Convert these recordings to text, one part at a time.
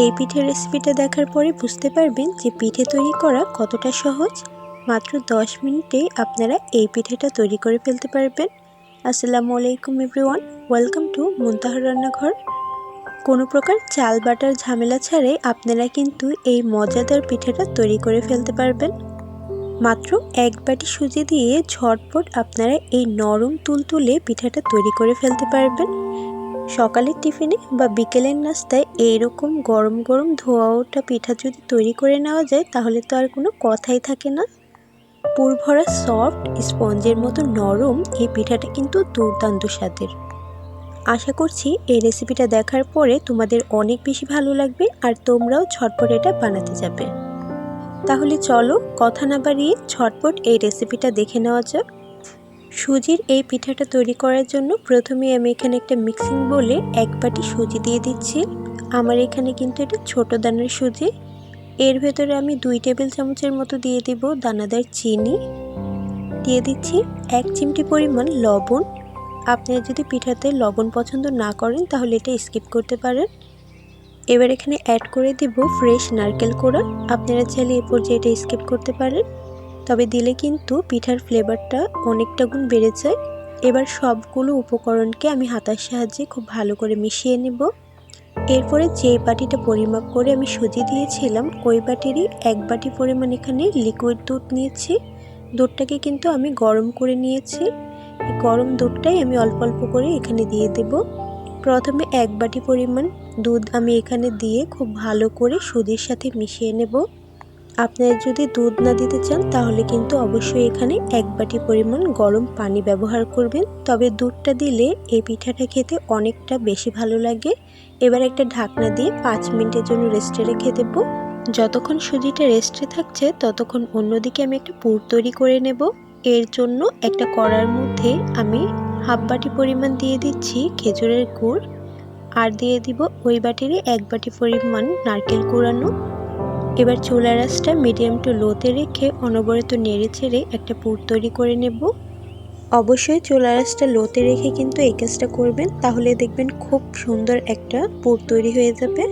এই পিঠের রেসিপিটা দেখার পরে বুঝতে পারবেন যে পিঠে তৈরি করা কতটা সহজ। মাত্র 10 মিনিটেই আপনারা এই পিঠেটা তৈরি করে ফেলতে পারবেন। আসসালামু আলাইকুম এভরিওয়ান ওয়েলকাম টু মুনতাহার রান্নাঘর। কোনো প্রকার চাল বাটার ঝামেলা ছাড়াই আপনারা কিন্তু এই মজাদার পিঠেটা তৈরি করে ফেলতে পারবেন। মাত্র এক বাটি সুজি দিয়ে ঝটপট আপনারা এই নরম তুলতুলে পিঠাটা তৈরি করে ফেলতে পারবেন। সকালের টিফিনে বা বিকেলের নাস্তায় এইরকম গরম গরম ধোয়া ওঠা পিঠা যদি তৈরি করে নেওয়া যায়, তাহলে তো আর কোনো কথাই থাকে না। পুরভরা সফট স্পঞ্জের মতো নরম এই পিঠাটা কিন্তু দুর্দান্ত স্বাদের। আশা করছি এই রেসিপিটা দেখার পরে তোমাদের অনেক বেশি ভালো লাগবে আর তোমরাও ঝটপট এটা বানাতে যাবে। তাহলে চলো কথা না বাড়িয়ে ঝটপট এই রেসিপিটা দেখে নেওয়া যাক। সুজির এই পিঠাটা তৈরি করার জন্য প্রথমে আমি এখানে একটা মিক্সিং বলে এক বাটি সুজি দিয়ে দিচ্ছি। আমার এখানে কিন্তু এটা ছোট দানার সুজি। এর ভেতরে আমি দুই টেবিল চামচের মতো দিয়ে দিব দানাদার চিনি। দিয়ে দিচ্ছি এক চিমটি পরিমাণ লবণ। আপনারা যদি পিঠাতে লবণ পছন্দ না করেন তাহলে এটা স্কিপ করতে পারেন। এবার এখানে অ্যাড করে দিব ফ্রেশ নারকেল কোড়া। আপনারা চাইলে এ পর্যায়ে এটা স্কিপ করতে পারেন। তবে দিলে কিন্তু পিঠার ফ্লেভারটা অনেকটা গুণ বেড়ে যায়। এবার সবগুলো উপকরণকে আমি হাতার সাহায্যে খুব ভালো করে মিশিয়ে নেব। এরপরে যে বাটিটা পরিমাপ করে আমি সুজি দিয়েছিলাম, ওই বাটিরই এক বাটি পরিমাণ এখানে লিকুইড দুধ নিয়েছি। দুধটাকে কিন্তু আমি গরম করে নিয়েছি। গরম দুধটাই আমি অল্প অল্প করে এখানে দিয়ে দেব। প্রথমে এক বাটি পরিমাণ দুধ আমি এখানে দিয়ে খুব ভালো করে সুজির সাথে মিশিয়ে নেব। আপনারা যদি দুধ না দিতে চান, তাহলে কিন্তু অবশ্যই এখানে এক বাটি পরিমাণ গরম পানি ব্যবহার করবেন। তবে দুধটা দিলে এই পিঠাটা খেতে অনেকটা বেশি ভালো লাগে। এবার একটা ঢাকনা দিয়ে পাঁচ মিনিটের জন্য রেস্টে রেখে দেবো। যতক্ষণ সুজিটা রেস্টে থাকছে, ততক্ষণ অন্যদিকে আমি একটা পুর তৈরি করে নেব। এর জন্য একটা কড়ার মধ্যে আমি হাফ বাটি পরিমাণ দিয়ে দিচ্ছি খেজুরের গুড়। আর দিয়ে দিব ওই বাটিরে এক বাটি পরিমাণ নারকেল কুড়ানো। এবার চুলা রাসটা মিডিয়াম টু লোতে রেখে অনবরত নেড়ে ছেড়ে একটা পুর তৈরি করে নেব। অবশ্যই চুলা রাসটা লোতে রেখে কিন্তু এই কাজটা করবেন, তাহলে দেখবেন খুব সুন্দর একটা পুর তৈরি হয়ে যাবে।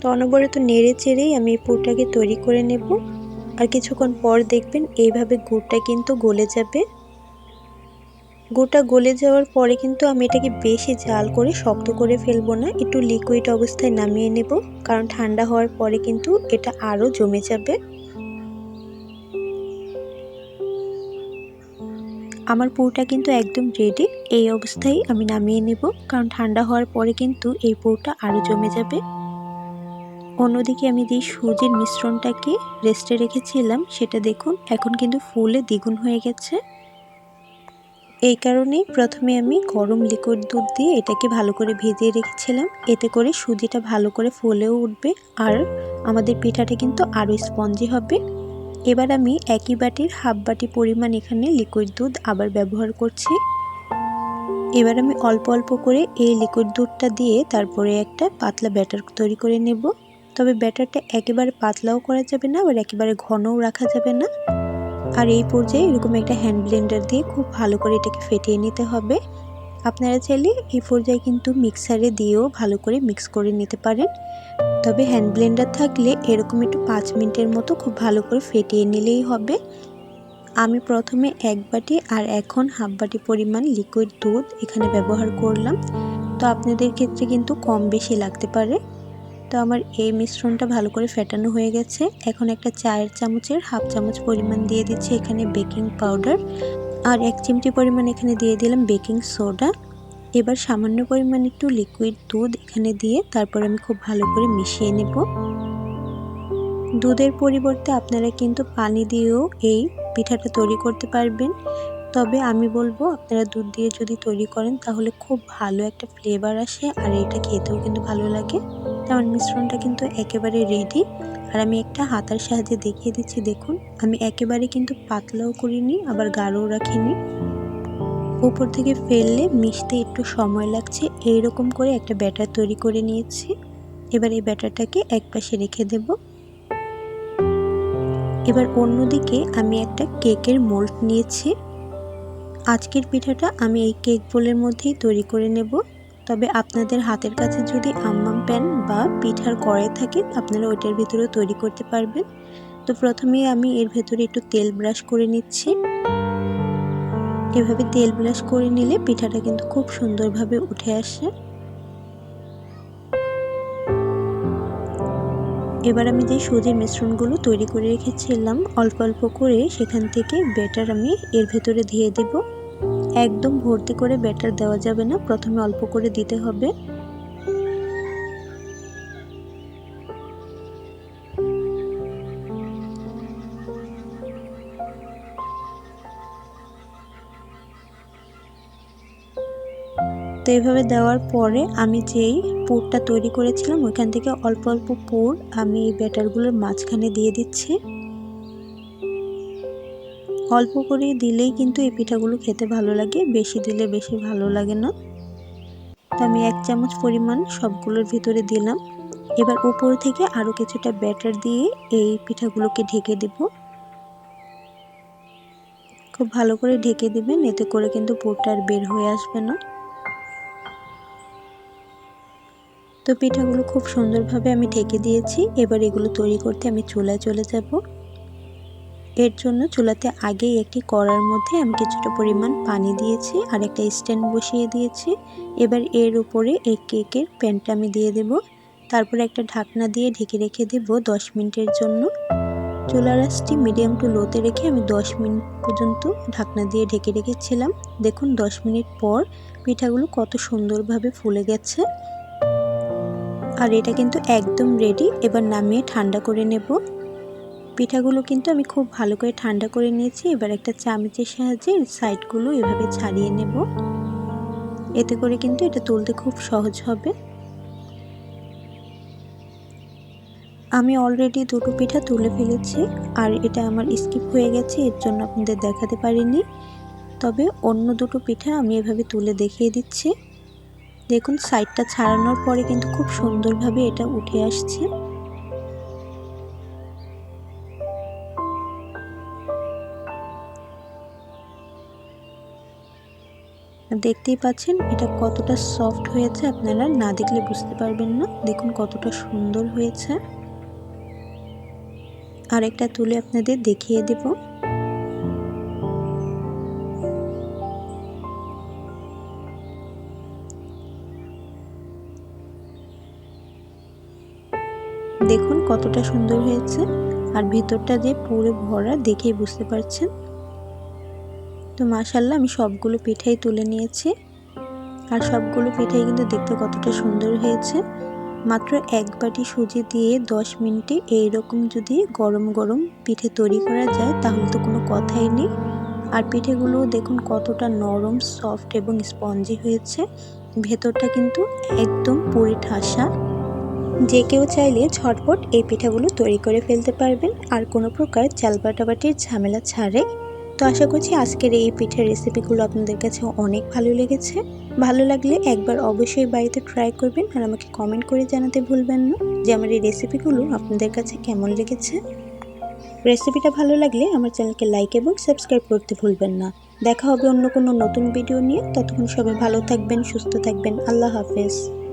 তো অনবরত নেড়ে চেড়েই আমি এই পুরটাকে তৈরি করে নেব। আর কিছুক্ষণ পর দেখবেন এইভাবে গুড়টা কিন্তু গলে যাবে। গুড়টা গলে যাওয়ার পরে কিন্তু আমি এটাকে বেশি জাল করে শক্ত করে ফেলব না, একটু লিকুইড অবস্থায় নামিয়ে নেব, কারণ ঠান্ডা হওয়ার পরে কিন্তু এটা আরও জমে যাবে। আমার পুরটা কিন্তু একদম রেডি এই অবস্থায় আমি নামিয়ে নেব, কারণ ঠান্ডা হওয়ার পরে কিন্তু এই পুরটা আরও জমে যাবে। অন্যদিকে আমি যে সুজির মিশ্রণটাকে রেস্টে রেখেছিলাম, সেটা দেখুন, এখন কিন্তু ফুলে দ্বিগুণ হয়ে গেছে। এই কারণেই প্রথমে আমি গরম লিকুইড দুধ দিয়ে এটাকে ভালো করে ভেজিয়ে রেখেছিলাম। এতে করে সুজিটা ভালো করে ফুলেও উঠবে আর আমাদের পিঠাটা কিন্তু আরও স্পঞ্জি হবে। এবার আমি একই বাটির হাফ বাটি পরিমাণ এখানে লিকুইড দুধ আবার ব্যবহার করছি। এবার আমি অল্প অল্প করে এই লিকুইড দুধটা দিয়ে তারপরে একটা পাতলা ব্যাটার তৈরি করে নেব। তবে ব্যাটারটা একেবারে পাতলাও করা যাবে না, আবার একেবারে ঘনও রাখা যাবে না। আর এই পর্যায়ে এরকম একটা হ্যান্ড ব্লেন্ডার দিয়ে খুব ভালো করে এটাকে ফেটিয়ে নিতে হবে। আপনারা চাইলে এই পর্যায়ে কিন্তু মিক্সারে দিয়েও ভালো করে মিক্স করে নিতে পারেন। তবে হ্যান্ড ব্লেন্ডার থাকলে এরকম একটু পাঁচ মিনিটের মতো খুব ভালো করে ফেটিয়ে নিলেই হবে। আমি প্রথমে এক বাটি আর এখন হাফ বাটি পরিমাণ লিকুইড দুধ এখানে ব্যবহার করলাম। তো আপনাদের ক্ষেত্রে কিন্তু কম বেশি লাগতে পারে। তো আমার এই মিশ্রণটা ভালো করে ফেটানো হয়ে গেছে। এখন একটা চায়ের চামচের হাফ চামচ পরিমাণ দিয়ে দিচ্ছি এখানে বেকিং পাউডার। আর এক চিমটি পরিমাণ এখানে দিয়ে দিলাম বেকিং সোডা। এবার সামান্য পরিমাণ একটু লিকুইড দুধ এখানে দিয়ে তারপর আমি খুব ভালো করে মিশিয়ে নেব। দুধের পরিবর্তে আপনারা কিন্তু পানি দিয়েও এই পিঠাটা তৈরি করতে পারবেন। তবে আমি বলব, আপনারা দুধ দিয়ে যদি তৈরি করেন তাহলে খুব ভালো একটা ফ্লেভার আসে আর এটা খেতেও কিন্তু ভালো লাগে। আমার মিশ্রণটা কিন্তু একেবারে রেডি আর আমি একটা হাতার সাহায্যে দেখিয়ে দিচ্ছি, দেখুন। আমি একেবারে কিন্তু পাতলাও করিনি, আবার গাঢ়ও রাখিনি। উপর থেকে ফেললে মিশতে একটু সময় লাগছে। এই রকম করে একটা ব্যাটার তৈরি করে নিয়েছি। এবার এই ব্যাটারটাকে এক পাশে রেখে দেব। এবার অন্যদিকে আমি একটা কেকের মোল্ড নিয়েছি। আজকের পিঠাটা আমি এই কেক বোলের মধ্যেই তৈরি করে নেব। তবে আপনাদের হাতের কাছে যদি আম্মাম প্যান বা পিঠার কড়াই থাকে, আপনারা ওইটার ভিতরেও তৈরি করতে পারবেন। তো প্রথমে আমি এর ভেতরে একটু তেল ব্রাশ করে নিচ্ছি। এভাবে তেল ব্রাশ করে নিলে পিঠাটা কিন্তু খুব সুন্দরভাবে উঠে আসে। এবার আমি যে সুজির মিশ্রণগুলো তৈরি করে রেখেছিলাম, অল্প অল্প করে সেখান থেকে ব্যাটার আমি এর ভেতরে দিয়ে দেব। একদম ভর্তি করে ব্যাটার দেওয়া যাবে না, প্রথমে অল্প করে দিতে হবে। তো এইভাবে দেওয়ার পরে আমি যেই পুরটা তৈরি করেছিলাম, ওইখান থেকে অল্প অল্প পুর আমি এই ব্যাটারগুলোর মাঝখানে দিয়ে দিচ্ছি। অল্প করে দিলেই কিন্তু এই পিঠাগুলো খেতে ভালো লাগে, বেশি দিলে বেশি ভালো লাগে না। তো আমি এক চামচ পরিমাণ সবগুলোর ভিতরে দিলাম। এবার উপর থেকে আরও কিছুটা ব্যাটার দিয়ে এই পিঠাগুলোকে ঢেকে দেব। খুব ভালো করে ঢেকে দিবেন, এতে করে কিন্তু পুরটা আর বের হয়ে আসবে না। তো পিঠাগুলো খুব সুন্দরভাবে আমি ঢেকে দিয়েছি, এবার এগুলো তৈরি করতে আমি চুলায় চলে যাব। এর জন্য চুলাতে আগেই একটি কড়ার মধ্যে আমি কিছুটা পরিমাণ পানি দিয়েছি আর একটা স্ট্যান্ড বসিয়ে দিয়েছি। এবার এর উপরে এই কেকের প্যানটা আমি দিয়ে দেব। তারপরে একটা ঢাকনা দিয়ে ঢেকে রেখে দেব দশ মিনিটের জন্য। চুলা রাসটি মিডিয়াম টু লোতে রেখে আমি দশ মিনিট পর্যন্ত ঢাকনা দিয়ে ঢেকে রেখেছিলাম। দেখুন, দশ মিনিট পর পিঠাগুলো কত সুন্দরভাবে ফুলে গেছে। আর এটা কিন্তু একদম রেডি এবার নামিয়ে ঠান্ডা করে নেব। পিঠাগুলো কিন্তু আমি খুব ভালো করে ঠান্ডা করে নিয়েছি। এবার একটা চামচের সাহায্যে সাইডগুলো এভাবে ছাড়িয়ে নেব। এতে করে কিন্তু এটা তুলতে খুব সহজ হবে। আমি অলরেডি দুটো পিঠা তুলে ফেলেছি আর এটা আমার স্কিপ হয়ে গেছে, এর জন্য আপনাদের দেখাতে পারিনি। তবে অন্য দুটো পিঠা আমি এভাবে তুলে দেখিয়ে দিচ্ছি। দেখুন সাইডটা ছাড়ানোর পরে কিন্তু খুব সুন্দরভাবে এটা উঠে আসছে। দেখতেই পাচ্ছেন, এটা কতটা সফট হয়েছে আপনারা না দেখলে বুঝতে পারবেন না। দেখুন কতটা সুন্দর হয়েছে। আরেকটা তুলে আপনাদের দেখিয়ে দেবো। দেখুন কতটা সুন্দর হয়েছে। আর ভেতরটা দিয়ে পুরো ভরা, দেখেই বুঝতে পারছেন। তো মাশাল্লাহ আমি সবগুলো পিঠাই তুলে নিয়েছি। আর সবগুলো পিঠাই কিন্তু দেখতে কতটা সুন্দর হয়েছে। মাত্র এক বাটি সুজি দিয়ে দশ মিনিটে এইরকম যদি গরম গরম পিঠে তৈরি করা যায়, তাহলে তো কোনো কথাই নেই। আর পিঠেগুলো দেখুন কতটা নরম, সফট এবং স্পঞ্জি হয়েছে। ভেতরটা কিন্তু একদম পুরি ঠাসা। যে কেউ চাইলে ঝটপট এই পিঠাগুলো তৈরি করে ফেলতে পারবেন। আর কোনো প্রকার চাল বাটাবাটির ঝামেলা ছাড়াই তো আশা করছি আজকের এই পিঠের রেসিপিগুলো আপনাদের কাছে অনেক ভালো লেগেছে। ভালো লাগলে একবার অবশ্যই বাড়িতে ট্রাই করবেন আর আমাকে কমেন্ট করে জানাতে ভুলবেন না যে আমার এই রেসিপিগুলো আপনাদের কাছে কেমন লেগেছে। রেসিপিটা ভালো লাগলে আমার চ্যানেলকে লাইক এবং সাবস্ক্রাইব করতে ভুলবেন না। দেখা হবে অন্য কোনো নতুন ভিডিও নিয়ে। ততক্ষণ সবাই ভালো থাকবেন, সুস্থ থাকবেন। আল্লাহ হাফেজ।